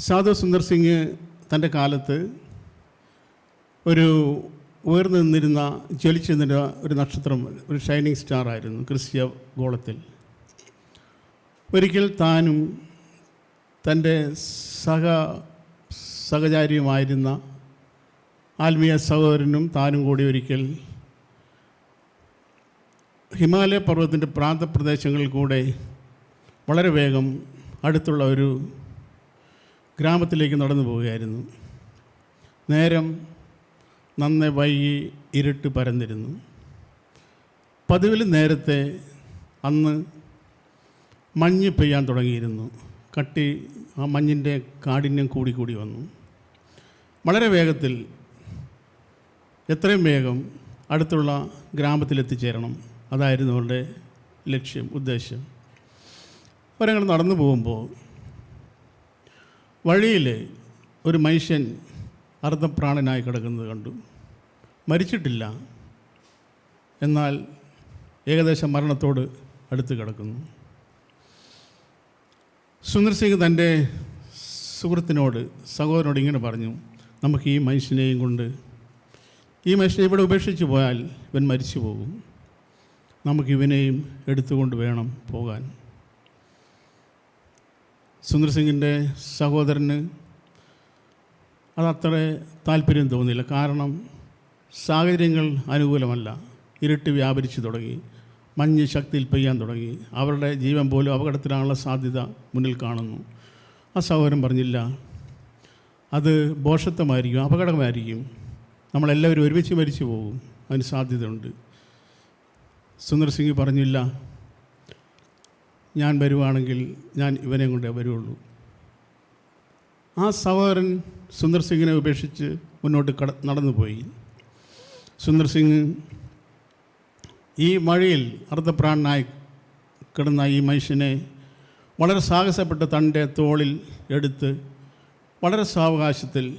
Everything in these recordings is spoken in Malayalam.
സാധു സുന്ദർ സിംഗ് തന്റെ കാലത്ത് ഒരു ഉയർന്നു നിന്നിരുന്ന ജ്വലിച്ചു നിന്നിരുന്ന ഒരു നക്ഷത്രം ഒരു ഷൈനിങ് സ്റ്റാർ ആയിരുന്നു ക്രിസ്ത്യ ഗോളത്തിൽ. ഒരിക്കൽ താനും തന്റെ സഹ സഹചാരിയുമായിരുന്ന ആത്മീയ സഹോദരനും താനും കൂടി ഒരിക്കൽ ഹിമാലയ പർവതത്തിന്റെ പ്രാന്തപ്രദേശങ്ങളിൽ കൂടെ വളരെ വേഗം അടുത്തുള്ള ഒരു ഗ്രാമത്തിലേക്ക് നടന്നു പോവുകയായിരുന്നു. നേരം നന്നെ വൈകി ഇരുട്ട് പരന്നിരുന്നു. പതിവിൽ നേരത്തെ അന്ന് മഞ്ഞ് പെയ്യാൻ തുടങ്ങിയിരുന്നു. കട്ടി ആ മഞ്ഞിന്റെ കാഠിന്യം കൂടി കൂടി വന്നു. വളരെ വേഗത്തിൽ എത്രയും വേഗം അടുത്തുള്ള ഗ്രാമത്തിലെത്തിച്ചേരണം. അതായിരുന്നു അവരുടെ ലക്ഷ്യം ഉദ്ദേശം. അവരങ്ങനെ നടന്നു പോകുമ്പോൾ വഴിയിൽ ഒരു മനുഷ്യൻ അർദ്ധപ്രാണനായി കിടക്കുന്നത് കണ്ടു. മരിച്ചിട്ടില്ല. എന്നാൽ ഏകദേശം മരണത്തോട് അടുത്ത് കിടക്കുന്നു. സുന്ദർ സിംഗ് തന്റെ സുഹൃത്തിനോട് സഹോദരനോട് ഇങ്ങനെ പറഞ്ഞു നമുക്ക് ഈ മനുഷ്യനെയും കൊണ്ട് ഈ മനുഷ്യനെ ഇവിടെ ഉപേക്ഷിച്ച് പോയാൽ ഇവൻ മരിച്ചു പോകും. നമുക്ക് ഇവനെയും എടുത്തുകൊണ്ട് വേണം പോകാൻ. സുന്ദർ സിംഗിന്റെ സഹോദരന് അതത്ര താല്പര്യം തോന്നിയില്ല. കാരണം സാഹചര്യങ്ങൾ അനുകൂലമല്ല. ഇരുട്ട് വ്യാപരിച്ചു തുടങ്ങി. മഞ്ഞ് ശക്തിയിൽ പെയ്യാൻ തുടങ്ങി. അവരുടെ ജീവൻ പോലും അപകടത്തിലാണുള്ള സാധ്യത മുന്നിൽ കാണുന്നു. ആ സഹോദരൻ പറഞ്ഞില്ല. അത് ബോഷത്വമായിരിക്കും അപകടമായിരിക്കും. നമ്മളെല്ലാവരും ഒരുമിച്ച് മരിച്ചു പോകും. അതിന് സാധ്യതയുണ്ട്. സുന്ദർ സിംഗ് പറഞ്ഞില്ല. ഞാൻ വരുവാണെങ്കിൽ ഞാൻ ഇവനെ കൊണ്ടേ വരുള്ളൂ. ആ സഹോദരൻ സുന്ദർ സിംഗിനെ ഉപേക്ഷിച്ച് മുന്നോട്ട് കട നടന്നുപോയി. സുന്ദർ സിംഗ് ഈ മഴയിൽ അർദ്ധപ്രാണനായി കിടന്ന ഈ മനുഷ്യനെ വളരെ സാഹസപ്പെട്ട് തന്റെ തോളിൽ എടുത്ത് വളരെ സാവകാശത്തിൽ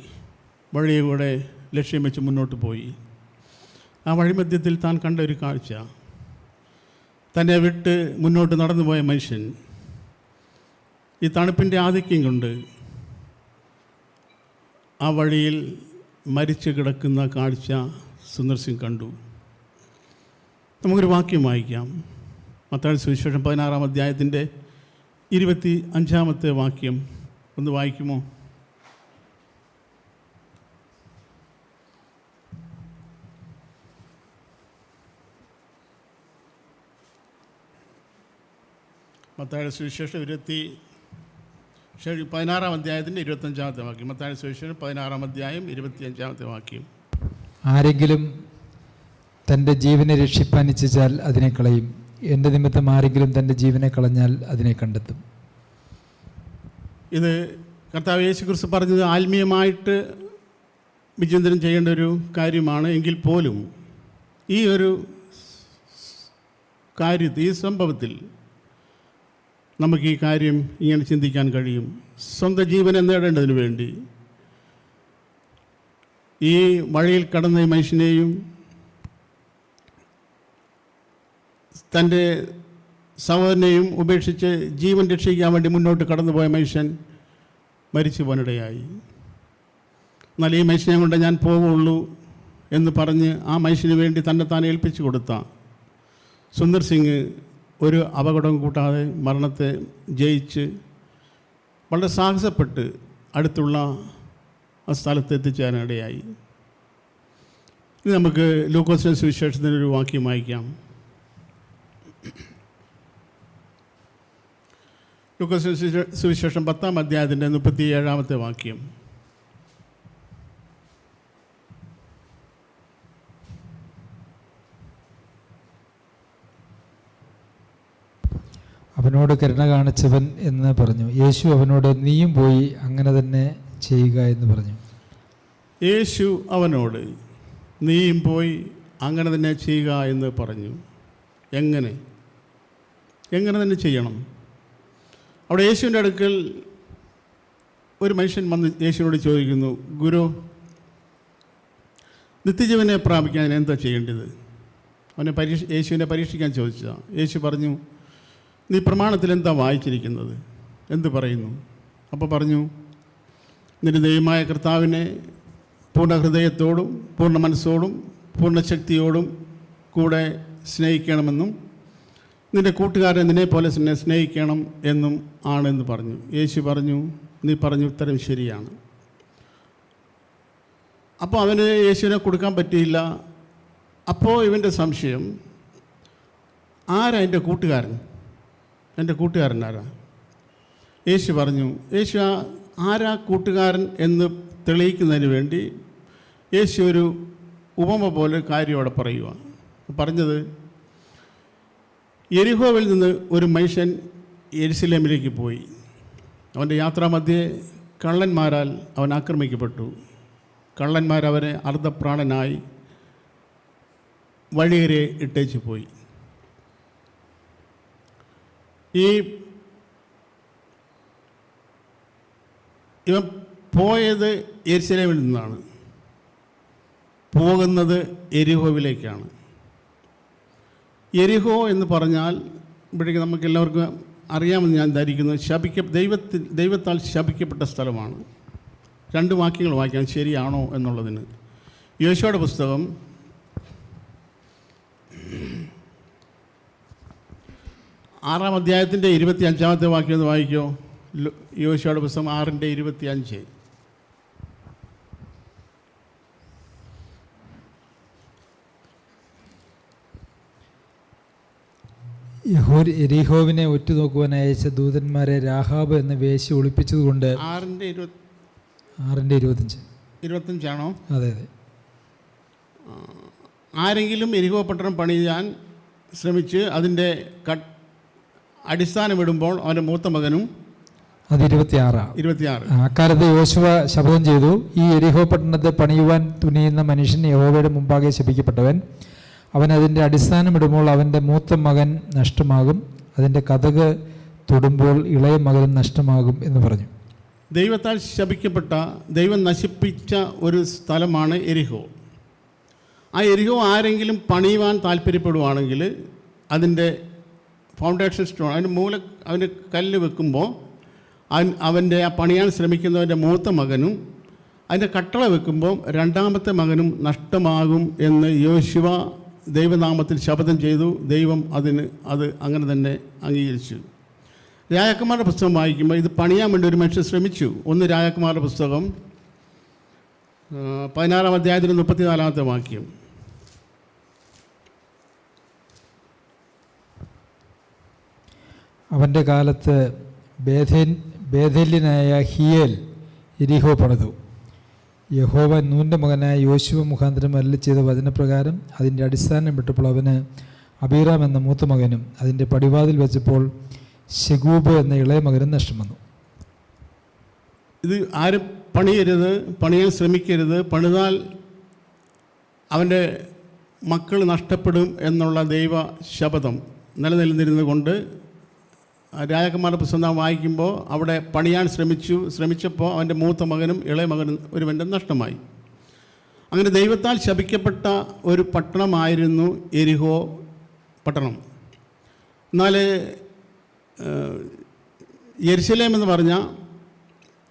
വഴിയൂടെ ലക്ഷ്യം വെച്ച് മുന്നോട്ട് പോയി. ആ വഴിമധ്യത്തിൽ താൻ കണ്ട ഒരു കാഴ്ച. തന്നെ വിട്ട് മുന്നോട്ട് നടന്നുപോയ മനുഷ്യൻ ഈ തണുപ്പിന്റെ ആധിക്യം കൊണ്ട് ആ വഴിയിൽ മരിച്ചു കിടക്കുന്ന കാഴ്ച സുന്ദർ സിംഗ് കണ്ടു. നമുക്കൊരു വാക്യം വായിക്കാം. മത്താഴ്ച സുവിശേഷം പതിനാറാം അധ്യായത്തിന്റെ ഇരുപത്തി അഞ്ചാമത്തെ വാക്യം ഒന്ന് വായിക്കുമോ? മത്താഴ സുവിശേഷം ഇരുപത്തി പതിനാറാം അധ്യായത്തിന്റെ ഇരുപത്തഞ്ചാമത്തെ വാക്യം. മത്താഴ സുവിശേഷം പതിനാറാം അധ്യായം ഇരുപത്തിയഞ്ചാമത്തെ വാക്യം. ആരെങ്കിലും തന്റെ ജീവനെ രക്ഷിപ്പാൻ ഇച്ഛിച്ചാൽ അതിനെ കളയും. എന്റെ നിമിത്തം ആരെങ്കിലും തന്റെ ജീവനെ കളഞ്ഞാൽ അതിനെ കണ്ടെത്തും. ഇത് കർത്താവ് യേശു ക്രിസ്തു പറഞ്ഞത് ആത്മീയമായിട്ട് വിചിന്തനം ചെയ്യേണ്ട ഒരു കാര്യമാണ് എങ്കിൽ പോലും ഈ ഒരു കാര്യത്തിൽ ഈ സംഭവത്തിൽ നമുക്ക് ഈ കാര്യം ഇങ്ങനെ ചിന്തിക്കാൻ കഴിയും. സ്വന്തം ജീവനെ നേടേണ്ടതിന് വേണ്ടി. ഈ വഴിയിൽ കടന്ന മനുഷ്യനെയും തന്റെ സഹോദരനെയും ഉപേക്ഷിച്ച് ജീവൻ രക്ഷിക്കാൻ വേണ്ടി മുന്നോട്ട് കടന്നുപോയ മനുഷ്യൻ മരിച്ചു പോനിടയായി എന്നാൽ ഈ മനുഷ്യനെ കൊണ്ട് ഞാൻ പോവുള്ളൂ എന്ന് പറഞ്ഞ് ആ മനുഷ്യന് വേണ്ടി തന്നെ താൻ ഏൽപ്പിച്ചു കൊടുത്ത സുന്ദർ സിംഗ് ഒരു അപകടം കൂട്ടാതെ മരണത്തെ ജയിച്ച് വളരെ സാഹസപ്പെട്ട് അടുത്തുള്ള ആ സ്ഥലത്ത് എത്തിച്ചേരാനിടയായി. ഇനി നമുക്ക് ലൂക്കോസിന്റെ സുവിശേഷത്തിന്റെ ഒരു വാക്യം വായിക്കാം. സുവിശേ- സുവിശേഷം പത്താം അധ്യായത്തിന്റെ മുപ്പത്തി ഏഴാമത്തെ വാക്യം. അവനോട് കരുണ കാണിച്ചവൻ എന്ന് പറഞ്ഞു. യേശു അവനോട് നീയും പോയി അങ്ങനെ തന്നെ ചെയ്യുക എന്ന് പറഞ്ഞു. യേശു അവനോട് നീയും പോയി അങ്ങനെ തന്നെ ചെയ്യുക എന്ന് പറഞ്ഞു. എങ്ങനെ? എങ്ങനെ തന്നെ ചെയ്യണം? അവിടെ യേശുവിന്റെ അടുക്കൽ ഒരു മനുഷ്യൻ വന്ന് യേശുവിനോട് ചോദിക്കുന്നു ഗുരു നിത്യജീവനെ പ്രാപിക്കാൻ എന്താ ചെയ്യേണ്ടത്? അവനെ പരീക്ഷ യേശുവിനെ പരീക്ഷിക്കാൻ ചോദിച്ചതാണ് യേശു പറഞ്ഞു നീ പ്രമാണത്തിൽ എന്താ വായിച്ചിരിക്കുന്നത്? എന്ത് പറയുന്നു? അപ്പോൾ പറഞ്ഞു നിന്റെ ദൈവമായ കർത്താവിനെ പൂർണ ഹൃദയത്തോടും പൂർണ മനസ്സോടും പൂർണ ശക്തിയോടും കൂടെ സ്നേഹിക്കണമെന്നും നിന്റെ കൂട്ടുകാരൻ നിന്നെ പോലെ തന്നെ സ്നേഹിക്കണം എന്നും ആണെന്ന് പറഞ്ഞു. യേശു പറഞ്ഞു നീ പറഞ്ഞ ഉത്തരം ശരിയാണ്. അപ്പോൾ അവന് യേശുവിനെ കൊടുക്കാൻ പറ്റിയില്ല. അപ്പോൾ ഇവന്റെ സംശയം ആരാ എന്റെ കൂട്ടുകാരൻ? എന്റെ കൂട്ടുകാരനാരാ? യേശു പറഞ്ഞു യേശു ആരാ കൂട്ടുകാരൻ എന്ന് തെളിയിക്കുന്നതിന് വേണ്ടി യേശു ഒരു ഉപമ പോലെ കാര്യം അവിടെ പറയുക പറഞ്ഞത് എരിഹോവിൽ നിന്ന് ഒരു മനുഷ്യൻ എരിശിലേമിലേക്ക് പോയി. അവന്റെ യാത്രാമധ്യേ കള്ളന്മാരാൽ അവൻ ആക്രമിക്കപ്പെട്ടു. കള്ളന്മാർ അവനെ അർദ്ധപ്രാണനായി വഴിയേറെ ഇട്ടേച്ച് പോയി. ഈ ഇവൻ പോയത് എരിശിലേമിൽ നിന്നാണ്. പോകുന്നത് എരിഹോവിലേക്കാണ് എരിഹോ എന്ന് പറഞ്ഞാൽ ഇവിടേക്ക് നമുക്ക് എല്ലാവർക്കും അറിയാമെന്ന് ഞാൻ ധരിക്കുന്നത് ശപിക്ക ദൈവത്തിൽ ദൈവത്താൽ ശപിക്കപ്പെട്ട സ്ഥലമാണ്. രണ്ട് വാക്യങ്ങൾ വായിക്കാം ശരിയാണോ എന്നുള്ളതിന്. യേശോയുടെ പുസ്തകം ആറാം അധ്യായത്തിന്റെ ഇരുപത്തി അഞ്ചാമത്തെ വാക്യം ഒന്ന് വായിക്കോ. യോശുവയുടെ പുസ്തകം ആറിന്റെ ഇരുപത്തി അഞ്ച് യഹോ എരിഹോവിനെ ഒറ്റുനോക്കുവാൻ അയച്ച ദൂതന്മാരെ രാഹാബ് എന്ന വേശി ഒളിപ്പിച്ചതുകൊണ്ട് ആറിന്റെ ഇരുപത്തി ആറിന്റെ ഇരുപത്തഞ്ച് ഇരുപത്തഞ്ചാണോ അതെ അതെ. ആരെങ്കിലും എരിഹോ പട്ടണം പണിയാൻ ശ്രമിച്ച് അതിന്റെ കട്ട് അടിസ്ഥാനമിടുമ്പോൾ അവന്റെ മൂത്ത മകനും അത് ഇരുപത്തിയാറാണ് ഇരുപത്തിയാറ്. അക്കാലത്ത് യോശുവ ശപഥം ചെയ്തു. ഈ എരിഹോ പട്ടണത്തെ പണിയുവാൻ തുനിയുന്ന മനുഷ്യൻ യഹോവയുടെ മുമ്പാകെ ശപിക്കപ്പെട്ടവൻ. അവൻ അതിന്റെ അടിസ്ഥാനമിടുമ്പോൾ അവന്റെ മൂത്ത മകൻ നഷ്ടമാകും. അതിന്റെ കഥക് തൊടുമ്പോൾ ഇളയ മകനും നഷ്ടമാകും എന്ന് പറഞ്ഞു. ദൈവത്താൽ ശപിക്കപ്പെട്ട ദൈവം നശിപ്പിച്ച ഒരു സ്ഥലമാണ് എരിഹോ. ആ എരിഹോ ആരെങ്കിലും പണിയുവാൻ താല്പര്യപ്പെടുവാണെങ്കിൽ അതിന്റെ ഫൗണ്ടേഷൻ സ്റ്റോൺ അതിന് മൂല അവന് കല്ല് വെക്കുമ്പോൾ അവൻ അവന്റെ ആ പണിയാൻ ശ്രമിക്കുന്നവന്റെ മൂത്ത മകനും അതിന്റെ കട്ടള വെക്കുമ്പോൾ രണ്ടാമത്തെ മകനും നഷ്ടമാകും എന്ന് യോശുവ ദൈവനാമത്തിൽ ശപഥം ചെയ്തു. ദൈവം അതിന് അത് അങ്ങനെ തന്നെ അംഗീകരിച്ചു. രാജകുമാരുടെ പുസ്തകം വായിക്കുമ്പോൾ ഇത് പണിയാൻ വേണ്ടി ഒരു മനുഷ്യൻ ശ്രമിച്ചു. ഒന്ന് രാജകുമാരുടെ പുസ്തകം പതിനാറാം അധ്യായത്തിൽ മുപ്പത്തിനാലാമത്തെ വാക്യം. അവന്റെ കാലത്ത് ബേധൻ ബേധല്യനായ ഹിയേൽ എരിഹോ പണിതു. യഹോവ നൂന്റെ മകനായ യോശുവ മുഖാന്തരം അല്ല ചെയ്ത വചനപ്രകാരം അതിന്റെ അടിസ്ഥാനം വിട്ടപ്പോൾ അവന് അബീറാം എന്ന മൂത്ത മകനും അതിന്റെ പടിവാതിൽ വെച്ചപ്പോൾ ഷെഗൂബ് എന്ന ഇളയ മകനും നഷ്ടം വന്നു. ഇത് ആരും പണിയരുത് പണിയാൻ ശ്രമിക്കരുത് പണിതാൽ അവന്റെ മക്കൾ നഷ്ടപ്പെടും എന്നുള്ള ദൈവ ശപഥം നിലനിന്നിരുന്നത് രാജകുമാരുടെ പുസ്തകം വായിക്കുമ്പോൾ അവിടെ പണിയാൻ ശ്രമിച്ചു ശ്രമിച്ചപ്പോൾ അവന്റെ മൂത്ത മകനും ഇളയ മകനും ഒരുവന്റെ നഷ്ടമായി. അങ്ങനെ ദൈവത്താൽ ശപിക്കപ്പെട്ട ഒരു പട്ടണമായിരുന്നു എരിഹോ പട്ടണം. എന്നാൽ യെരുശലേം എന്ന് പറഞ്ഞാൽ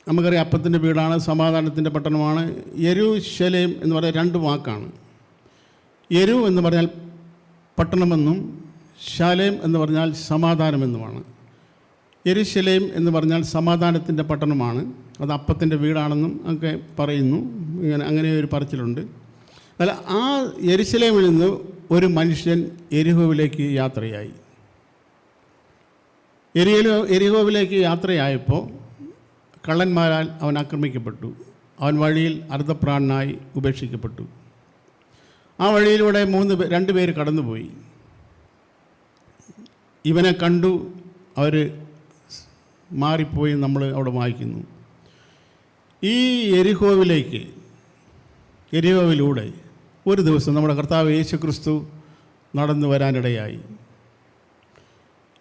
നമുക്കറിയാം അപ്പത്തിന്റെ വീടാണ് സമാധാനത്തിന്റെ പട്ടണമാണ്. യെരുശലേം എന്ന് പറയുന്ന രണ്ട് വാക്കാണ്. യെരു എന്ന് പറഞ്ഞാൽ പട്ടണമെന്നും ശാലേം എന്ന് പറഞ്ഞാൽ സമാധാനമെന്നുമാണ്. യെരുശലേം എന്ന് പറഞ്ഞാൽ സമാധാനത്തിന്റെ പട്ടണമാണ്. അത് അപ്പത്തിന്റെ വീടാണെന്നും ഒക്കെ പറയുന്നു. ഇങ്ങനെ അങ്ങനെ ഒരു പറച്ചിലുണ്ട്. അല്ല ആ യെരുശലേമിൽ നിന്ന് ഒരു മനുഷ്യൻ എരിഹോവിലേക്ക് യാത്രയായി. എരിയലോ എരിഹോവിലേക്ക് യാത്രയായപ്പോൾ കള്ളന്മാരാൽ അവൻ ആക്രമിക്കപ്പെട്ടു. അവൻ വഴിയിൽ അർദ്ധപ്രാണനായി ഉപേക്ഷിക്കപ്പെട്ടു. ആ വഴിയിലൂടെ മൂന്ന് രണ്ട് പേര് കടന്നുപോയി. ഇവനെ കണ്ടു അവർ മാറിപ്പോയി നമ്മൾ അവിടെ വായിക്കുന്നു. ഈ എരിഹോവിലേക്ക് എരിഹോവിലൂടെ ഒരു ദിവസം നമ്മുടെ കർത്താവ് യേശു ക്രിസ്തു നടന്നു വരാനിടയായി.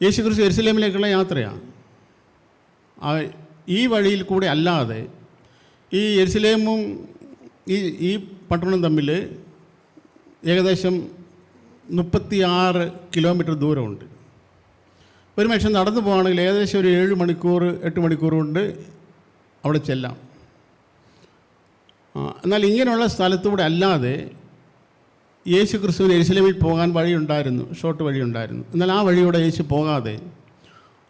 യേശു ക്രിസ്തു എരുസലേമിലേക്കുള്ള യാത്രയാണ് ഈ വഴിയിൽ കൂടെ അല്ലാതെ ഈ എരുസലേമും ഈ ഈ പട്ടണം തമ്മിൽ ഏകദേശം മുപ്പത്തിയാറ് കിലോമീറ്റർ ദൂരമുണ്ട്. ഒരു മനുഷ്യൻ നടന്നു പോകുകയാണെങ്കിൽ ഏകദേശം ഒരു ഏഴ് മണിക്കൂർ എട്ട് മണിക്കൂർ കൊണ്ട് അവിടെ ചെല്ലാം. എന്നാൽ ഇങ്ങനെയുള്ള സ്ഥലത്തൂടെ അല്ലാതെ യേശു ക്രിസ്തുവിന് എരുസലേമിൽ പോകാൻ വഴിയുണ്ടായിരുന്നു ഷോർട്ട് വഴിയുണ്ടായിരുന്നു. എന്നാൽ ആ വഴിയൂടെ യേശു പോകാതെ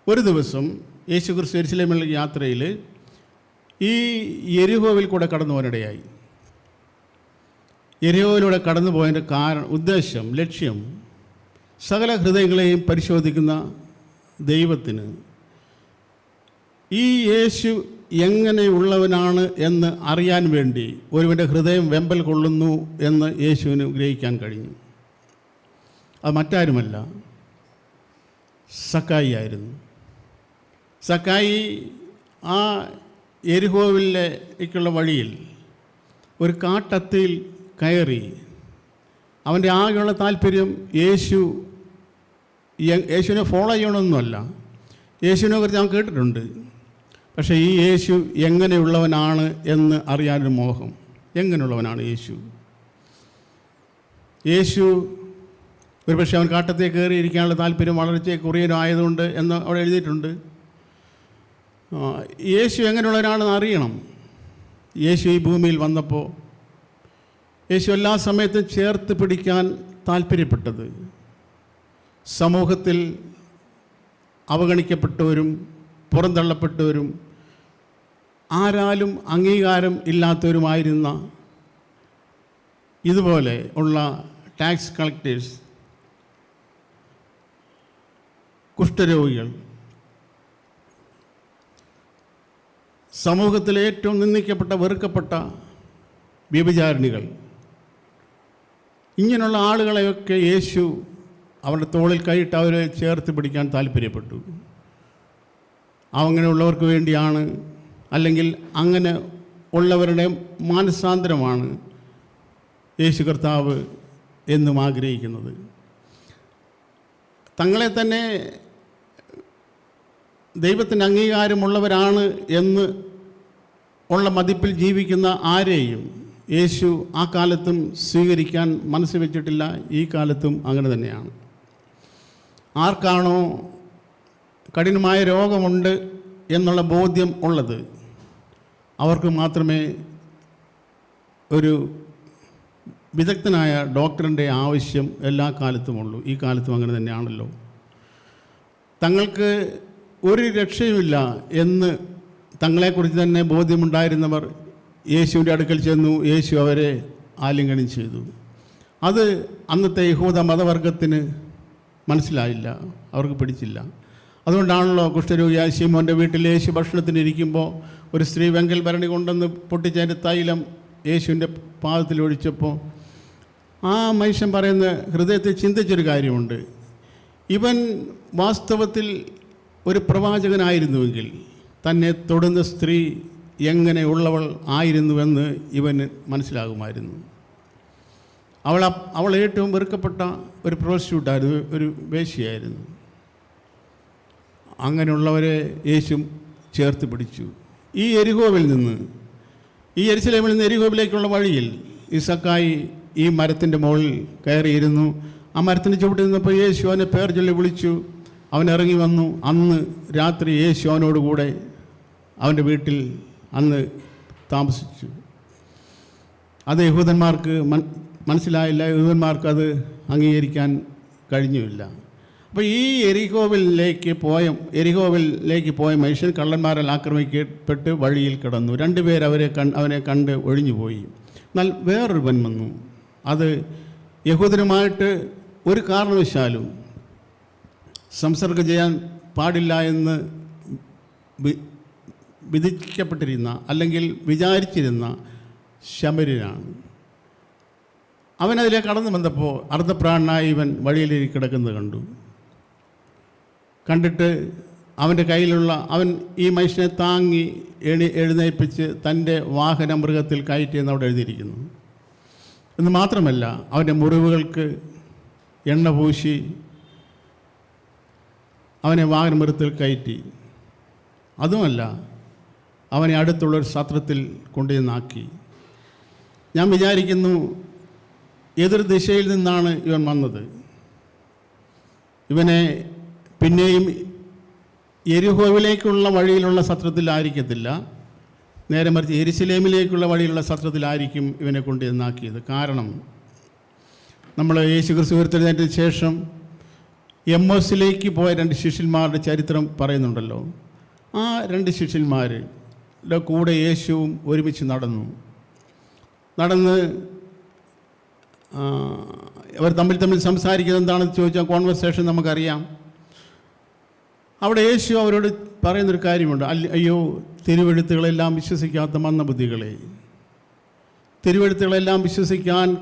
ഒരു ദിവസം യേശു ക്രിസ്തു എരുസലേമിലുള്ള യാത്രയിൽ ഈ എരിഹോവിൽ കൂടെ കടന്നു പോകാനിടയായി എരിഹോവിലൂടെ കടന്നു പോയതിന്റെ കാരണം ഉദ്ദേശം ലക്ഷ്യം സകല ഹൃദയങ്ങളെയും പരിശോധിക്കുന്ന ദൈവത്തിന്. ഈ യേശു എങ്ങനെയുള്ളവനാണ് എന്ന് അറിയാൻ വേണ്ടി ഒരുവന്റെ ഹൃദയം വെമ്പൽ കൊള്ളുന്നു എന്ന് യേശുവിന് ഗ്രഹിക്കാൻ കഴിഞ്ഞു. അത് മറ്റാരുമല്ല സക്കായി ആയിരുന്നു. സക്കായി ആ എരിഹോവിലേക്കുള്ള വഴിയിൽ ഒരു കാട്ടത്തിൽ കയറി അവന്റെ ആകെയുള്ള താല്പര്യം യേശു യേശുവിനെ ഫോളോ ചെയ്യണമെന്നല്ല യേശുവിനെ കുറിച്ച് ഞാൻ കേട്ടിട്ടുണ്ട്. പക്ഷേ ഈ യേശു എങ്ങനെയുള്ളവനാണ് എന്ന് അറിയാനൊരു മോഹം. എങ്ങനെയുള്ളവനാണ് യേശു? യേശു ഒരു പക്ഷേ അവൻ കാട്ടത്തെ കയറി ഇരിക്കാനുള്ള താല്പര്യം വളർച്ച കുറിയനായതുകൊണ്ട് എന്ന് അവിടെ എഴുതിയിട്ടുണ്ട്. യേശു എങ്ങനെയുള്ളവരാണെന്ന് അറിയണം. യേശു ഈ ഭൂമിയിൽ വന്നപ്പോൾ യേശു എല്ലാ സമയത്തും ചേർത്ത് പിടിക്കാൻ താല്പര്യപ്പെട്ടത്. സമൂഹത്തിൽ അവഗണിക്കപ്പെട്ടവരും പുറന്തള്ളപ്പെട്ടവരും ആരാലും അംഗീകാരം ഇല്ലാത്തവരുമായിരുന്ന ഇതുപോലെ ഉള്ള ടാക്സ് കളക്ടേഴ്സ് കുഷ്ഠരോഗികൾ സമൂഹത്തിലെ ഏറ്റവും നിന്ദിക്കപ്പെട്ട വെറുക്കപ്പെട്ട വ്യഭിചാരിണികൾ ഇങ്ങനെയുള്ള ആളുകളെയൊക്കെ യേശു അവരുടെ തോളിൽ കൈയിട്ട് അവരെ ചേർത്ത് പിടിക്കാൻ താല്പര്യപ്പെട്ടു. അങ്ങനെയുള്ളവർക്ക് വേണ്ടിയാണ് അല്ലെങ്കിൽ അങ്ങനെ ഉള്ളവരുടെ മാനസാന്തരമാണ് യേശു കർത്താവ് എന്നും ആഗ്രഹിക്കുന്നത്. തങ്ങളെ തന്നെ ദൈവത്തിന് അംഗീകാരമുള്ളവരാണ് എന്ന് ഉള്ള മതിപ്പിൽ ജീവിക്കുന്ന ആരെയും യേശു ആ കാലത്തും സ്വീകരിക്കാൻ മനസ്സ് വെച്ചിട്ടില്ല ഈ കാലത്തും അങ്ങനെ തന്നെയാണ്. ആർക്കാണോ കഠിനമായ രോഗമുണ്ട് എന്നുള്ള ബോധ്യം ഉള്ളത് അവർക്ക് മാത്രമേ ഒരു വിദഗ്ധനായ ഡോക്ടറിന്റെ ആവശ്യം എല്ലാ കാലത്തുമുള്ളൂ ഈ കാലത്തും അങ്ങനെ തന്നെയാണല്ലോ. തങ്ങൾക്ക് ഒരു രക്ഷയുമില്ല എന്ന് തങ്ങളെക്കുറിച്ച് തന്നെ ബോധ്യമുണ്ടായിരുന്നവർ യേശുവിന്റെ അടുക്കൽ ചെന്നു യേശു അവരെ ആലിംഗനം ചെയ്തു. അത് അന്നത്തെ യഹൂദ മതവർഗത്തിന് മനസ്സിലായില്ല. അവർക്ക് പിടിച്ചില്ല. അതുകൊണ്ടാണല്ലോ കുഷ്ഠരോഗിയായ ശിമോന്റെ വീട്ടിൽ യേശു ഭക്ഷണത്തിന് ഇരിക്കുമ്പോൾ ഒരു സ്ത്രീ വെങ്കൽ ഭരണി കൊണ്ടുവന്ന് പൊട്ടിച്ചതിന്റെ തൈലം യേശുവിന്റെ പാദത്തിൽ ഒഴിച്ചപ്പോൾ ആ മനുഷ്യൻ പറയുന്ന ഹൃദയത്തെ ചിന്തിച്ചൊരു കാര്യമുണ്ട്. ഇവൻ വാസ്തവത്തിൽ ഒരു പ്രവാചകനായിരുന്നുവെങ്കിൽ തന്നെ തൊടുന്ന സ്ത്രീ എങ്ങനെയുള്ളവൾ ആയിരുന്നുവെന്ന് ഇവന് മനസ്സിലാകുമായിരുന്നു. അവൾ അവൾ ഏറ്റവും വെറുക്കപ്പെട്ട ഒരു പ്രോസ്റ്റിറ്റ്യൂട്ടായിരുന്നു ഒരു വേശിയായിരുന്നു അങ്ങനെയുള്ളവരെ യേശു ചേർത്ത് പിടിച്ചു. ഈ എരിഹോവിൽ നിന്ന് ഈ എരിശിലേമിൽ നിന്ന് എരികോവിലേക്കുള്ള വഴിയിൽ ഇസക്കായി ഈ മരത്തിന്റെ മുകളിൽ കയറിയിരുന്നു. ആ മരത്തിന്റെ ചുവട്ടിൽ നിന്നപ്പോൾ യേശു അവനെ പേർ ചൊല്ലി വിളിച്ചു. അവൻ ഇറങ്ങി വന്നു. അന്ന് രാത്രി യേശു അവനോടുകൂടെ അവന്റെ വീട്ടിൽ അന്ന് താമസിച്ചു. അത് യഹൂദന്മാർക്ക് മനസ്സിലായില്ല യഹൂദന്മാർക്ക് അത് അംഗീകരിക്കാൻ കഴിഞ്ഞില്ല. അപ്പോൾ ഈ എരിഹോവിലേക്ക് പോയ എരിഹോവിലേക്ക് പോയ മനുഷ്യൻ കള്ളന്മാരാൽ ആക്രമിക്കപ്പെട്ട് വഴിയിൽ കിടന്നു. രണ്ടുപേർ അവരെ കൺ അവനെ കണ്ട് ഒഴിഞ്ഞുപോയി. എന്നാൽ വേറൊരു വൻ വന്നു. അത് യഹൂദനുമായിട്ട് ഒരു കാരണവശാലും സംസർഗം ചെയ്യാൻ പാടില്ല എന്ന് വിധിക്കപ്പെട്ടിരുന്ന അല്ലെങ്കിൽ വിചാരിച്ചിരുന്ന അവനതിലെ കടന്നു വന്നപ്പോൾ അർദ്ധപ്രാണനായി ഇവൻ വഴിയിലേക്ക് കിടക്കുന്നത് കണ്ടു. കണ്ടിട്ട് അവന്റെ കയ്യിലുള്ള അവൻ ഈ മനുഷ്യനെ താങ്ങി എണി എഴുന്നേൽപ്പിച്ച് തന്റെ വാഹന മൃഗത്തിൽ കയറ്റിയെന്ന് അവിടെ എഴുതിയിരിക്കുന്നു. എന്ന് മാത്രമല്ല അവന്റെ മുറിവുകൾക്ക് എണ്ണ പൂശി അവനെ വാഹന മൃഗത്തിൽ കയറ്റി. അതുമല്ല അവനെ അടുത്തുള്ളൊരു സത്രത്തിൽ കൊണ്ടുചെന്നാക്കി. ഞാൻ വിചാരിക്കുന്നു എതിർ ദിശയിൽ നിന്നാണ് ഇവൻ വന്നത്. ഇവനെ പിന്നെയും എരിഹോവിലേക്കുള്ള വഴിയിലുള്ള സത്രത്തിലായിരിക്കത്തില്ല. നേരെ മറിച്ച് എരിശിലേമിലേക്കുള്ള വഴിയുള്ള സത്രത്തിലായിരിക്കും ഇവനെ കൊണ്ട് എന്നാക്കിയത്. കാരണം നമ്മൾ യേശു ക്രിസ്തു ശേഷം എം എസിലേക്ക് പോയ രണ്ട് ശിഷ്യന്മാരുടെ ചരിത്രം പറയുന്നുണ്ടല്ലോ. ആ രണ്ട് ശിഷ്യന്മാരുടെ കൂടെ യേശുവും ഒരുമിച്ച് നടന്നു. നടന്ന് അവർ തമ്മിൽ തമ്മിൽ സംസാരിക്കുന്നത് എന്താണെന്ന് ചോദിച്ചാൽ കോൺവെർസേഷൻ നമുക്കറിയാം. അവിടെ യേശു അവരോട് പറയുന്നൊരു കാര്യമുണ്ട്. അയ്യോ തിരുവെഴുത്തുകളെല്ലാം വിശ്വസിക്കാത്ത മന്ദബുദ്ധികളെ. തിരുവെഴുത്തുകളെല്ലാം വിശ്വസിക്കാൻ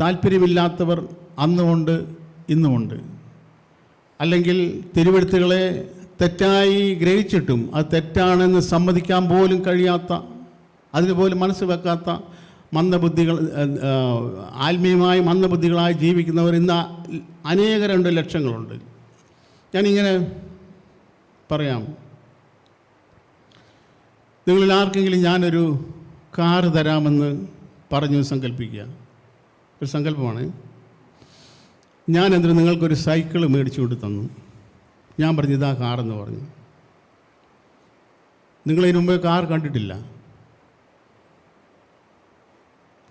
താല്പര്യമില്ലാത്തവർ അന്നുമുണ്ട് ഇന്നുമുണ്ട്. അല്ലെങ്കിൽ തിരുവെഴുത്തുകളെ തെറ്റായി ഗ്രഹിച്ചിട്ടും അത് തെറ്റാണെന്ന് സമ്മതിക്കാൻ പോലും കഴിയാത്ത അതിന് പോലും മനസ്സ് വെക്കാത്ത മന്ദബുദ്ധികൾ ആത്മീയമായി മന്ദബുദ്ധികളായി ജീവിക്കുന്നവർ ഇന്ന് അനേകരുണ്ട് ലക്ഷങ്ങളുണ്ട്. ഞാനിങ്ങനെ പറയാം. നിങ്ങളിൽ ആർക്കെങ്കിലും ഞാനൊരു കാറ് തരാമെന്ന് പറഞ്ഞു സങ്കല്പിക്കുക ഒരു സങ്കല്പമാണ്. ഞാൻ എന്നിട്ട് നിങ്ങൾക്കൊരു സൈക്കിൾ മേടിച്ചു കൊണ്ട് തന്നു. ഞാൻ പറഞ്ഞു ഇതാ കാറെന്ന് പറഞ്ഞു. നിങ്ങളതിനു മുമ്പേ കാർ കണ്ടിട്ടില്ല.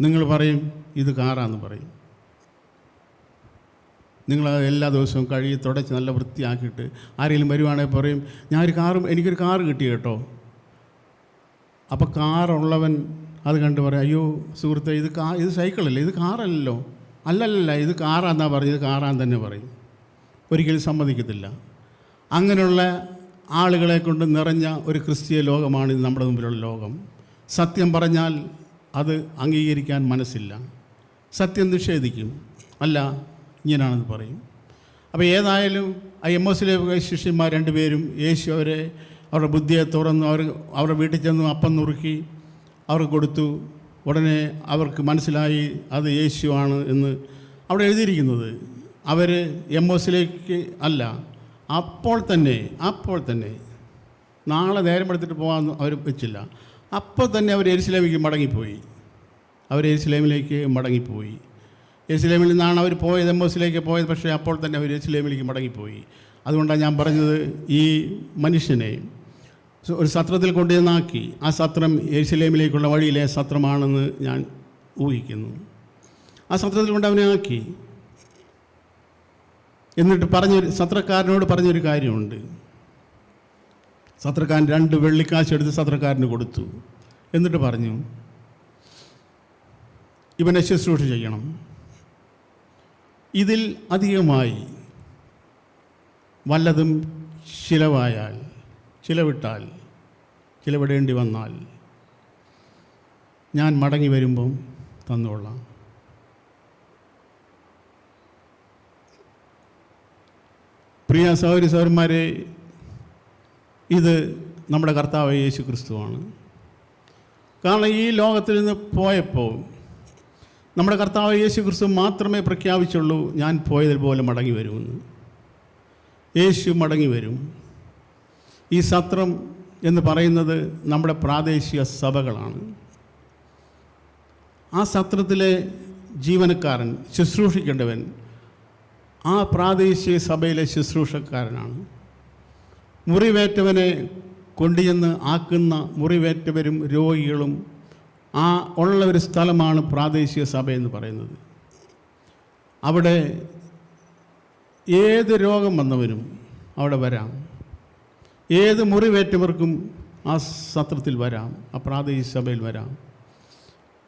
നിങ്ങൾ പറയും ഇത് കാറാന്ന് പറയും. നിങ്ങൾ എല്ലാ ദിവസവും കഴുകി തുടച്ച് നല്ല വൃത്തിയാക്കിയിട്ട് ആരെങ്കിലും വരുവാണെങ്കിൽ പറയും ഞാനൊരു കാറും എനിക്കൊരു കാറ് കിട്ടി കേട്ടോ. അപ്പോൾ കാറുള്ളവൻ അത് കണ്ട് പറയും അയ്യോ സുഹൃത്തെ ഇത് കാ ഇത് സൈക്കിളല്ലേ ഇത് കാറല്ലല്ലോ. അല്ലല്ല ഇത് കാറാന്നാ പറഞ്ഞത് കാറാന്ന് തന്നെ പറയും. ഒരിക്കലും സമ്മതിക്കത്തില്ല. അങ്ങനെയുള്ള ആളുകളെ കൊണ്ട് നിറഞ്ഞ ഒരു ക്രിസ്തീയ ലോകമാണ് ഇത് നമ്മുടെ മുമ്പിലുള്ള ലോകം. സത്യം പറഞ്ഞാൽ അത് അംഗീകരിക്കാൻ മനസ്സില്ല. സത്യം നിഷേധിക്കും. അല്ല ഇങ്ങനാണെന്ന് പറയും. അപ്പോൾ ഏതായാലും ആ എം എസ് ലേ ശിഷ്യന്മാർ രണ്ടുപേരും യേശു അവരെ അവരുടെ ബുദ്ധിയെ തുറന്നു അവർ അവരുടെ വീട്ടിൽ ചെന്നു അപ്പം നുറുക്കി അവർക്ക് കൊടുത്തു. ഉടനെ അവർക്ക് മനസ്സിലായി അത് യേശുവാണ് എന്ന് അവിടെ എഴുതിയിരിക്കുന്നത്. അവർ എം എസിലേക്ക് അല്ല അപ്പോൾ തന്നെ അപ്പോൾ തന്നെ. നാളെ നേരം എടുത്തിട്ട് പോകാമെന്ന് അവർ വെച്ചില്ല. അപ്പോൾ തന്നെ അവർ എരുസലേമിലേക്ക് മടങ്ങിപ്പോയി. അവർ എരുസലേമിലേക്ക് മടങ്ങിപ്പോയി. എരുസലേമിൽ നിന്നാണ് അവർ പോയത് എം എസിലേക്ക് പോയത് പക്ഷേ അപ്പോൾ തന്നെ അവർ എരുസലേമിലേക്ക് മടങ്ങിപ്പോയി. അതുകൊണ്ടാണ് ഞാൻ പറഞ്ഞത് ഈ മനുഷ്യനെ ഒരു സത്രത്തിൽ കൊണ്ടുവന്നാക്കി. ആ സത്രം എരുസലേമിലേക്കുള്ള വഴിയിലെ സത്രമാണെന്ന് ഞാൻ ഊഹിക്കുന്നു. ആ സത്രത്തിൽ കൊണ്ട് അവനെ ആക്കി. എന്നിട്ട് പറഞ്ഞൊരു സത്രക്കാരനോട് പറഞ്ഞൊരു കാര്യമുണ്ട്. സത്രക്കാരൻ രണ്ട് വെള്ളിക്കാശ് എടുത്ത് സത്രക്കാരന് കൊടുത്തു. എന്നിട്ട് പറഞ്ഞു ഇവനെ ശുശ്രൂഷ ചെയ്യണം. ഇതിൽ അധികമായി വല്ലതും ചിലവായാൽ ചിലവിട്ടാൽ ചിലവിടേണ്ടി വന്നാൽ ഞാൻ മടങ്ങി വരുമ്പം തന്നോളാം. പ്രിയ സഹോദരി സഹോദരന്മാരെ ഇത് നമ്മുടെ കർത്താവ് യേശു ക്രിസ്തുവാണ് കാരണം ഈ ലോകത്തിൽ നിന്ന് പോയപ്പോൾ നമ്മുടെ കർത്താവ് യേശു ക്രിസ്തു മാത്രമേ പ്രഖ്യാപിച്ചുള്ളൂ ഞാൻ പോയതിൽ പോലെ മടങ്ങി വരുമെന്ന്. യേശു മടങ്ങി വരും. ഈ സത്രം എന്ന് പറയുന്നത് നമ്മുടെ പ്രാദേശിക സഭകളാണ്. ആ സത്രത്തിലെ ജീവനക്കാരൻ ശുശ്രൂഷിക്കേണ്ടവൻ ആ പ്രാദേശിക സഭയിലെ ശുശ്രൂഷക്കാരനാണ്. മുറിവേറ്റവനെ കൊണ്ടുചെന്ന് ആക്കുന്ന മുറിവേറ്റവരും രോഗികളും ആ ഉള്ള ഒരു സ്ഥലമാണ് പ്രാദേശിക സഭ എന്ന് പറയുന്നത്. അവിടെ ഏത് രോഗം വന്നവരും അവിടെ വരാം. ഏത് മുറിവേറ്റവർക്കും ആ സത്രത്തിൽ വരാം ആ പ്രാദേശിക സഭയിൽ വരാം.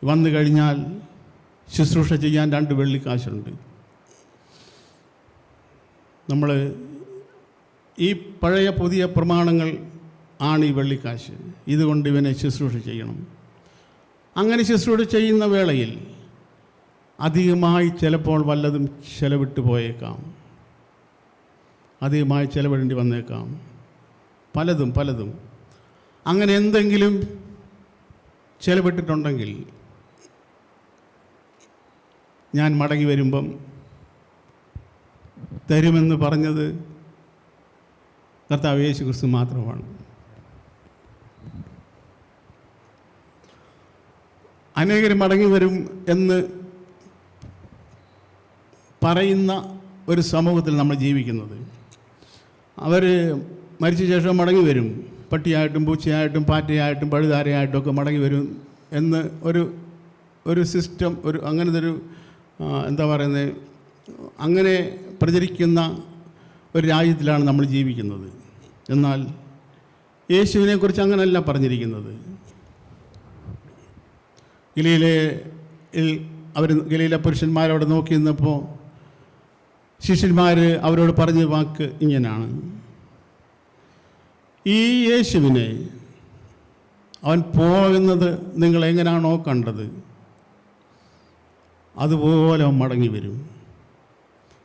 വന്നു കഴിഞ്ഞാൽ ശുശ്രൂഷ ചെയ്യാൻ രണ്ട് വെള്ളിക്കാശുണ്ട്. നമ്മൾ ഈ പഴയ പുതിയ പ്രമാണങ്ങൾ ആണ് ഈ വെള്ളിക്കാശ്. ഇതുകൊണ്ട് ഇവനെ ശുശ്രൂഷ ചെയ്യണം. അങ്ങനെ ശുശ്രൂഷ ചെയ്യുന്ന വേളയിൽ അധികമായി ചിലപ്പോൾ വല്ലതും ചെലവിട്ട് പോയേക്കാം. അധികമായി ചിലവിടേണ്ടി വന്നേക്കാം. പലതും പലതും. അങ്ങനെ എന്തെങ്കിലും ചിലവിട്ടിട്ടുണ്ടെങ്കിൽ ഞാൻ മടങ്ങി വരുമ്പം തരുമെന്ന് പറഞ്ഞത് കർത്താവ് യേശു ക്രിസ്തു മാത്രമാണ്. അനേകർ മടങ്ങി വരും എന്ന് പറയുന്ന ഒരു സമൂഹത്തിൽ നമ്മൾ ജീവിക്കുന്നത്. അവർ മരിച്ച ശേഷം മടങ്ങി വരും. പട്ടിയായിട്ടും പൂച്ചയായിട്ടും പാറ്റയായിട്ടും പഴുതാരയായിട്ടും ഒക്കെ മടങ്ങി വരും എന്ന് ഒരു ഒരു സിസ്റ്റം ഒരു അങ്ങനത്തെ ഒരു എന്താ പറയുന്നത് അങ്ങനെ പ്രചരിക്കുന്ന ഒരു രാജ്യത്തിലാണ് നമ്മൾ ജീവിക്കുന്നത്. എന്നാൽ യേശുവിനെക്കുറിച്ച് അങ്ങനെയല്ല പറഞ്ഞിരിക്കുന്നത്. ഗലീലയിൽ അവർ ഗലീല പുരുഷന്മാരവിടെ നോക്കി നിന്നപ്പോൾ ശിഷ്യന്മാർ അവരോട് പറഞ്ഞ വാക്ക് ഇങ്ങനെയാണ് ഈ യേശുവിനെ അവൻ പോകുന്നത് നിങ്ങൾ കണ്ടത്. അതുപോലെ അവൻ മടങ്ങി വരും.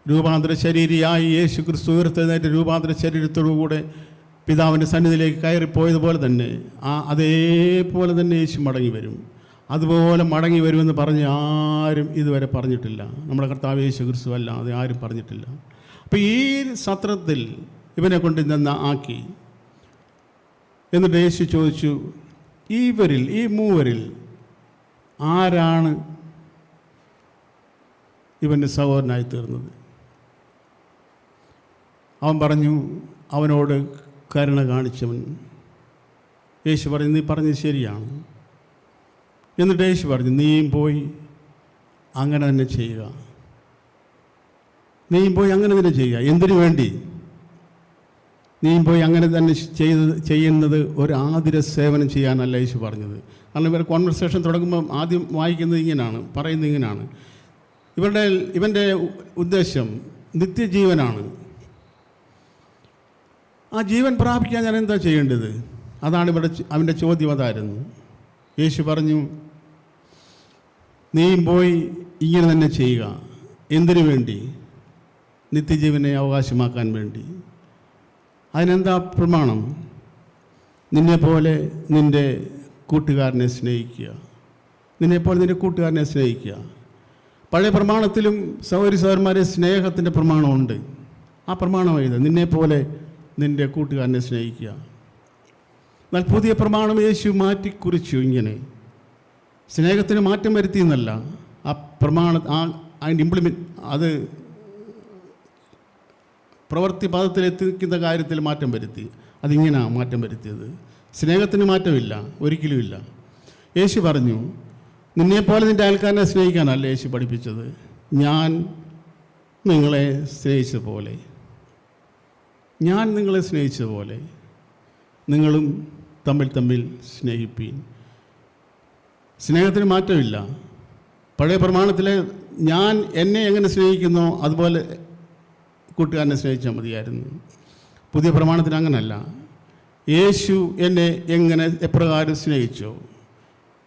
രൂപാന്തര ശരീരിയായി യേശു ക്രിസ്തു ഉയർത്തുന്നതിന്റെ രൂപാന്തര ശരീരത്തോടുകൂടെ പിതാവിന്റെ സന്നിധിയിലേക്ക് കയറിപ്പോയതുപോലെ തന്നെ ആ അതേപോലെ തന്നെ യേശു മടങ്ങി വരും. അതുപോലെ മടങ്ങി വരുമെന്ന് പറഞ്ഞ് ആരും ഇതുവരെ പറഞ്ഞിട്ടില്ല. നമ്മുടെ കർത്താവ് യേശു ക്രിസ്തു അല്ലാതെ ആരും പറഞ്ഞിട്ടില്ല. അപ്പോൾ ഈ സത്രത്തിൽ ഇവനെ കൊണ്ട് നിന്ന് ആക്കി? എന്നിട്ട് യേശു ചോദിച്ചു ഇവരിൽ ഈ മൂവരിൽ ആരാണ് ഇവന്റെ സഹോദരനായി തീർന്നത്? അവൻ പറഞ്ഞു അവനോട് കരുണ കാണിച്ചവൻ. യേശു പറഞ്ഞു നീ പറഞ്ഞത് ശരിയാണ്. എന്നിട്ട് യേശു പറഞ്ഞു നീയും പോയി അങ്ങനെ തന്നെ ചെയ്യുക. നീയും പോയി അങ്ങനെ തന്നെ ചെയ്യുക. എന്തിനു വേണ്ടി? നീയും പോയി അങ്ങനെ തന്നെ ചെയ്ത് ചെയ്യുന്നത് ഒരു ആതിര സേവനം ചെയ്യാനല്ല യേശു പറഞ്ഞത്. കാരണം ഇവർ കോൺവെർസേഷൻ തുടങ്ങുമ്പോൾ ആദ്യം വായിക്കുന്നത് ഇങ്ങനെയാണ് പറയുന്നത് ഇങ്ങനെയാണ് ഇവരുടെ ഇവന്റെ ഉദ്ദേശം നിത്യജീവനാണ്. ആ ജീവൻ പ്രാപിക്കാൻ ഞാൻ എന്താ ചെയ്യേണ്ടത്? അതാണ് ഇവിടെ അവന്റെ ചോദ്യം അതായിരുന്നു. യേശു പറഞ്ഞു നീയും പോയി ഇങ്ങനെ തന്നെ ചെയ്യുക. എന്തിനു വേണ്ടി? നിത്യജീവനെ അവകാശമാക്കാൻ വേണ്ടി. അതിനെന്താ പ്രമാണം? നിന്നെപ്പോലെ നിന്റെ കൂട്ടുകാരനെ സ്നേഹിക്കുക. നിന്നെപ്പോലെ നിന്റെ കൂട്ടുകാരനെ സ്നേഹിക്കുക. പഴയ പ്രമാണത്തിലും സൗരി സൗരന്മാരെ സ്നേഹത്തിന്റെ പ്രമാണമുണ്ട്. ആ പ്രമാണം നിന്നെ നിന്നെപ്പോലെ നിന്റെ കൂട്ടുകാരനെ സ്നേഹിക്കുക. എന്നാൽ പുതിയ പ്രമാണം യേശു മാറ്റിക്കുറിച്ചു ഇങ്ങനെ. സ്നേഹത്തിന് മാറ്റം വരുത്തി എന്നല്ല ആ പ്രമാണ ആ അതിന്റെ ഇംപ്ലിമെന്റ് അത് പ്രവൃത്തി പദത്തിലെത്തിക്കുന്ന കാര്യത്തിൽ മാറ്റം വരുത്തി. അതിങ്ങനെയാണ് മാറ്റം വരുത്തിയത്. സ്നേഹത്തിന് മാറ്റമില്ല ഒരിക്കലുമില്ല. യേശു പറഞ്ഞു നിന്നെപ്പോലെ നിന്റെ ആൾക്കാരനെ സ്നേഹിക്കാനല്ല യേശു പഠിപ്പിച്ചത്. ഞാൻ നിങ്ങളെ സ്നേഹിച്ച പോലെ ഞാൻ നിങ്ങളെ സ്നേഹിച്ചതുപോലെ നിങ്ങളും തമ്മിൽ തമ്മിൽ സ്നേഹിപ്പീൻ. സ്നേഹത്തിന് മാറ്റമില്ല. പഴയ പ്രമാണത്തിൽ ഞാൻ എന്നെ എങ്ങനെ സ്നേഹിക്കുന്നോ അതുപോലെ കൂട്ടുകാരനെ സ്നേഹിച്ചാൽ മതിയായിരുന്നു. പുതിയ പ്രമാണത്തിന് അങ്ങനല്ല. യേശു എന്നെ എങ്ങനെ എപ്രകാരം സ്നേഹിച്ചോ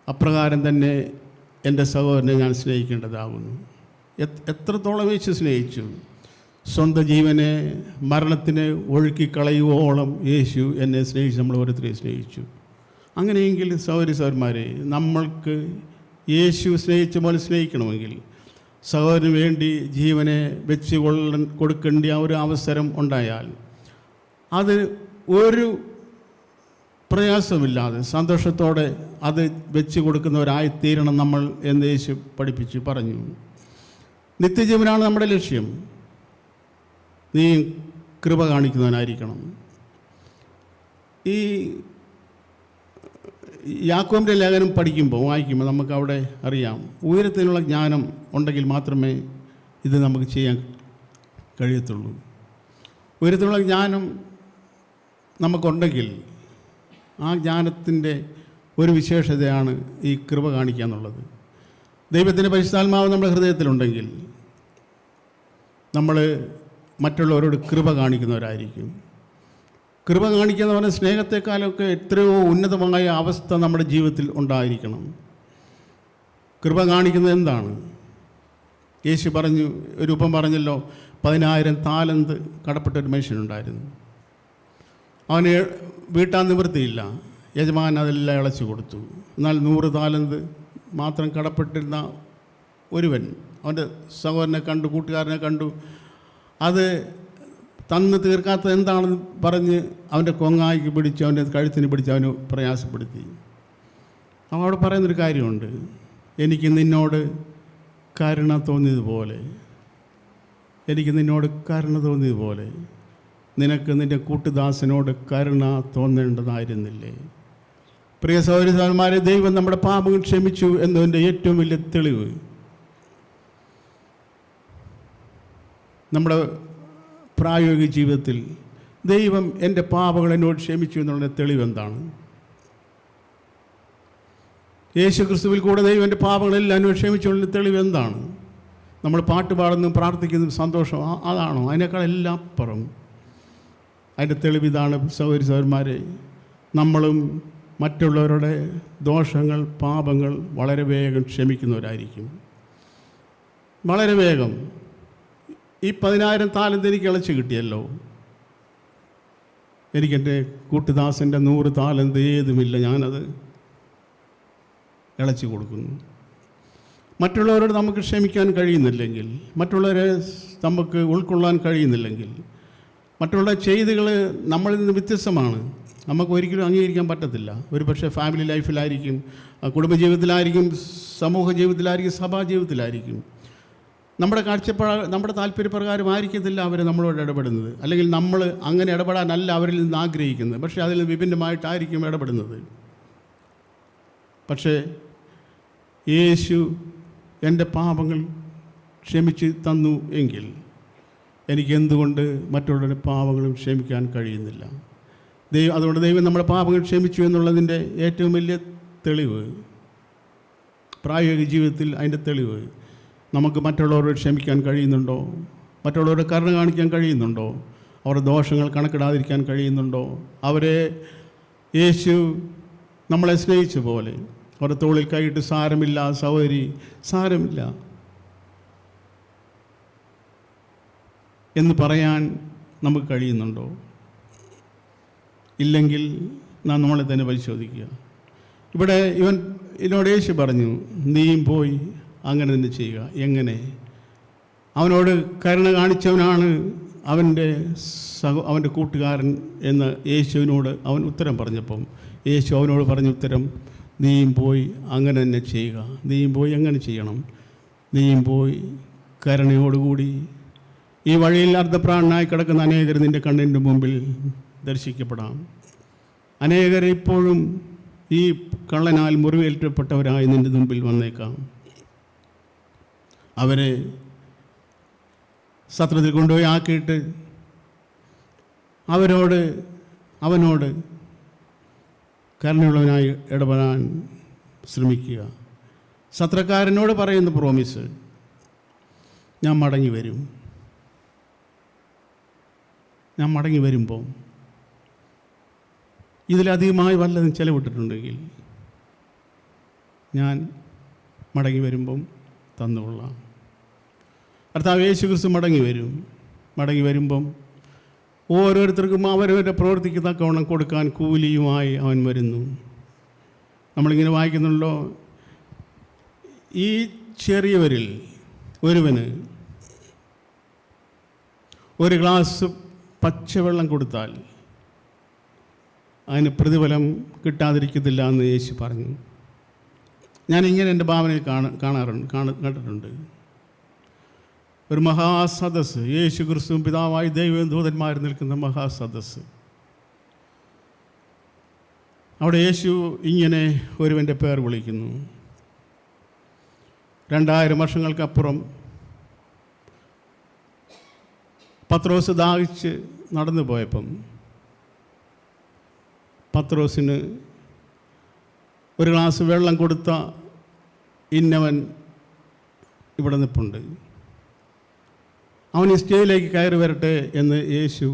അപ്രകാരം തന്നെ എന്റെ സഹോദരനെ ഞാൻ സ്നേഹിക്കേണ്ടതാകുന്നു. എത്- എത്രത്തോളം യേശു സ്നേഹിച്ചു? സ്വന്തം ജീവനെ മരണത്തിന് ഒഴുക്കിക്കളയുവോളം യേശു എന്നെ സ്നേഹിച്ച് നമ്മൾ ഓരോരുത്തരെ സ്നേഹിച്ചു. അങ്ങനെയെങ്കിൽ സഹോദരി സഹോദരന്മാരെ നമ്മൾക്ക് യേശു സ്നേഹിച്ച പോലെ സ്നേഹിക്കണമെങ്കിൽ സഹോദരന് വേണ്ടി ജീവനെ വെച്ച് കൊള്ള കൊടുക്കേണ്ട ആ ഒരു അവസരം ഉണ്ടായാൽ അത് ഒരു പ്രയാസമില്ലാതെ സന്തോഷത്തോടെ അത് വെച്ച് കൊടുക്കുന്നവരായിത്തീരണം നമ്മൾ എന്ന് യേശു പഠിപ്പിച്ച് പറഞ്ഞു. നിത്യജീവനാണ് നമ്മുടെ ലക്ഷ്യം. നീ കൃപ കാണിക്കുന്നവനായിരിക്കണം. ഈ യാക്കോമിന്റെ ലേഖനം പഠിക്കുമ്പോൾ വായിക്കുമ്പോൾ നമുക്ക് അവിടെ അറിയാം ഉയരത്തിനുള്ള ജ്ഞാനം ഉണ്ടെങ്കിൽ മാത്രമേ ഇത് നമുക്ക് ചെയ്യാൻ കഴിയത്തുള്ളൂ. ഉയരത്തിനുള്ള ജ്ഞാനം നമുക്കുണ്ടെങ്കിൽ ആ ജ്ഞാനത്തിന്റെ ഒരു വിശേഷതയാണ് ഈ കൃപ കാണിക്കുക എന്നുള്ളത്. ദൈവത്തിന്റെ പരിശുദ്ധാത്മാവ് നമ്മുടെ ഹൃദയത്തിലുണ്ടെങ്കിൽ നമ്മൾ മറ്റുള്ളവരോട് കൃപ കാണിക്കുന്നവരായിരിക്കും. കൃപ കാണിക്കുന്ന പറഞ്ഞാൽ സ്നേഹത്തെക്കാളൊക്കെ എത്രയോ ഉന്നതമായ അവസ്ഥ നമ്മുടെ ജീവിതത്തിൽ ഉണ്ടായിരിക്കണം. കൃപ കാണിക്കുന്നത് എന്താണ്? യേശു പറഞ്ഞു ഒരു രൂപം പറഞ്ഞല്ലോ പതിനായിരം താലന്ത് കടപ്പെട്ട ഒരു മനുഷ്യനുണ്ടായിരുന്നു. അവന് വീട്ടാൻ നിവൃത്തിയില്ല. യജമാൻ അതെല്ലാം ഇളച്ചു കൊടുത്തു. എന്നാൽ നൂറ് താലന്ത് മാത്രം കടപ്പെട്ടിരുന്ന ഒരുവൻ അവന്റെ സഹോദരനെ കണ്ടു കൂട്ടുകാരനെ കണ്ടു അത് തന്ന് തീർക്കാത്തത് എന്താണെന്ന് പറഞ്ഞ് അവന്റെ കൊങ്ങായിക്ക് പിടിച്ച് അവന്റെ കഴുത്തിന് പിടിച്ച് അവന് പ്രയാസപ്പെടുത്തി. അവൻ അവിടെ പറയുന്നൊരു കാര്യമുണ്ട്. എനിക്ക് നിന്നോട് കരുണ തോന്നിയതുപോലെ എനിക്ക് നിന്നോട് കരുണ തോന്നിയതുപോലെ നിനക്ക് നിന്റെ കൂട്ടുദാസനോട് കരുണ തോന്നേണ്ടതായിരുന്നില്ലേ? പ്രിയ സൗരസന്മാരെ ദൈവം നമ്മുടെ പാപങ്ങൾ ക്ഷമിച്ചു എന്നതിന്റെ ഏറ്റവും വലിയ തെളിവ് നമ്മുടെ പ്രായോഗിക ജീവിതത്തിൽ ദൈവം എന്റെ പാപങ്ങൾ എന്നോട് ക്ഷമിച്ചു എന്നുള്ള തെളിവെന്താണ് യേശു ക്രിസ്തുവിൽ കൂടെ ദൈവം എന്റെ പാപങ്ങളെല്ലാം എന്നോട് ക്ഷമിച്ചുള്ള തെളിവെന്താണ് നമ്മൾ പാട്ട് പാടുന്നതും പ്രാർത്ഥിക്കുന്നതും സന്തോഷം അതാണോ? അതിനേക്കാളെല്ലാം അപ്പുറം. അതിന്റെ തെളിവ് ഇതാണ് സഹോദരി സഹോദരന്മാരെ. നമ്മളും മറ്റുള്ളവരുടെ ദോഷങ്ങൾ പാപങ്ങൾ വളരെ വേഗം ക്ഷമിക്കുന്നവരായിരിക്കും. വളരെ വേഗം. ഈ പതിനായിരം താലന്ത് എനിക്ക് ഇളച്ച് കിട്ടിയല്ലോ. എനിക്കെന്റെ കൂട്ടുദാസന്റെ നൂറ് താലന്ത് ഏതുമില്ല ഞാനത് ഇളച്ചു കൊടുക്കുന്നു. മറ്റുള്ളവരോട് നമുക്ക് ക്ഷമിക്കാൻ കഴിയുന്നില്ലെങ്കിൽ മറ്റുള്ളവരെ നമുക്ക് ഉൾക്കൊള്ളാൻ കഴിയുന്നില്ലെങ്കിൽ മറ്റുള്ള ചെയ്തികൾ നമ്മളിൽ നിന്ന് വ്യത്യസ്തമാണ്. നമുക്ക് ഒരിക്കലും അംഗീകരിക്കാൻ പറ്റത്തില്ല. ഒരു പക്ഷേ ഫാമിലി ലൈഫിലായിരിക്കും കുടുംബജീവിതത്തിലായിരിക്കും സമൂഹ ജീവിതത്തിലായിരിക്കും സഭാ ജീവിതത്തിലായിരിക്കും. നമ്മുടെ കാഴ്ചപ്പാട് നമ്മുടെ താല്പര്യപ്രകാരം ആയിരിക്കത്തില്ല അവർ നമ്മളോട് ഇടപെടുന്നത്. അല്ലെങ്കിൽ നമ്മൾ അങ്ങനെ ഇടപെടാനല്ല അവരിൽ നിന്ന് ആഗ്രഹിക്കുന്നത്. പക്ഷേ അതിൽ വിഭിന്നമായിട്ടായിരിക്കും ഇടപെടുന്നത്. പക്ഷേ യേശു എന്റെ പാപങ്ങൾ ക്ഷമിച്ച് തന്നു എങ്കിൽ എനിക്ക് എന്തുകൊണ്ട് മറ്റുള്ളവരുടെ പാപങ്ങളും ക്ഷമിക്കാൻ കഴിയുന്നില്ല? ദൈവം അതുകൊണ്ട് ദൈവം നമ്മുടെ പാപങ്ങൾ ക്ഷമിച്ചു എന്നുള്ളതിന്റെ ഏറ്റവും വലിയ തെളിവ് പ്രായോഗിക ജീവിതത്തിൽ അതിന്റെ തെളിവ് നമുക്ക് മറ്റുള്ളവരെ ക്ഷമിക്കാൻ കഴിയുന്നുണ്ടോ? മറ്റുള്ളവരെ കരുണ കാണിക്കാൻ കഴിയുന്നുണ്ടോ? അവരുടെ ദോഷങ്ങൾ കണക്കിടാതിരിക്കാൻ കഴിയുന്നുണ്ടോ? അവരെ യേശു നമ്മളെ സ്നേഹിച്ച പോലെ അവരുടെ തോളിൽ കൈയിട്ട് സാരമില്ല സഹോദരി സാരമില്ല എന്ന് പറയാൻ നമുക്ക് കഴിയുന്നുണ്ടോ? ഇല്ലെങ്കിൽ നാം നമ്മളെ തന്നെ പരിശോധിക്കുക. ഇവിടെ ഇവൻ എന്നോട് യേശു പറഞ്ഞു നീയും പോയി അങ്ങനെ തന്നെ ചെയ്യുക. എങ്ങനെ? അവനോട് കരുണ കാണിച്ചവനാണ് അവന്റെ സഹ അവന്റെ കൂട്ടുകാരൻ എന്ന് യേശുവിനോട് അവൻ ഉത്തരം പറഞ്ഞപ്പം യേശു അവനോട് പറഞ്ഞ ഉത്തരം നീയും പോയി അങ്ങനെ തന്നെ ചെയ്യുക. നീയും പോയി എങ്ങനെ ചെയ്യണം. നീയും പോയി കരുണയോടുകൂടി ഈ വഴിയിൽ അർദ്ധപ്രാണനായി കിടക്കുന്ന അനേകർ നിന്റെ കണ്ണിന്റെ മുമ്പിൽ ദർശിക്കപ്പെടാം. അനേകർ ഇപ്പോഴും ഈ കള്ളനാൽ മുറിവേൽറ്റപ്പെട്ടവരായി നിന്റെ മുമ്പിൽ വന്നേക്കാം. അവരെ സത്രത്തിൽ കൊണ്ടുപോയി ആക്കിയിട്ട് അവരോട് അവനോട് കരുണയുള്ളവനായി ഇടപെടാൻ ശ്രമിക്കുക. സത്രക്കാരനോട് പറയുന്ന പ്രോമിസ് ഞാൻ മടങ്ങി വരും. ഞാൻ മടങ്ങി വരുമ്പോൾ ഇതിലധികമായി വല്ലതും ചെലവിട്ടിട്ടുണ്ടെങ്കിൽ ഞാൻ മടങ്ങി വരുമ്പം തന്നുകൊള്ളാം. കർത്താവ് യേശു ക്രിസ്തു മടങ്ങി വരും. മടങ്ങി വരുമ്പം ഓരോരുത്തർക്കും അവരവരുടെ പ്രവർത്തിക്കുന്ന തക്കവണ്ണം കൊടുക്കാൻ കൂലിയുമായി അവൻ വരുന്നു. നമ്മളിങ്ങനെ വായിക്കുന്നുണ്ടല്ലോ ഈ ചെറിയവരിൽ ഒരുവന് ഒരു ഗ്ലാസ് പച്ചവെള്ളം കൊടുത്താൽ അതിന് പ്രതിഫലം കിട്ടാതിരിക്കത്തില്ല എന്ന് യേശു പറഞ്ഞു. ഞാനിങ്ങനെ എന്റെ ഭാവനയിൽ കാണ കാണാറുണ്ട് കാണ കണ്ടിട്ടുണ്ട്. ഒരു മഹാസദസ് യേശു ക്രിസ്തുവും പിതാവായി ദൈവം ദൂതന്മാർ നിൽക്കുന്ന മഹാസദസ് അവിടെ യേശു ഇങ്ങനെ ഒരുവന്റെ പേർ വിളിക്കുന്നു. രണ്ടായിരം വർഷങ്ങൾക്കപ്പുറം പത്രോസ് ദാഹിച്ച് നടന്നു പോയപ്പം പത്രോസിന് ഒരു ഗ്ലാസ് വെള്ളം കൊടുത്ത ഇന്നവൻ ഇവിടെ നിൽപ്പുണ്ട് അവൻ ഈ സ്റ്റേജിലേക്ക് കയറി വരട്ടെ എന്ന് യേശു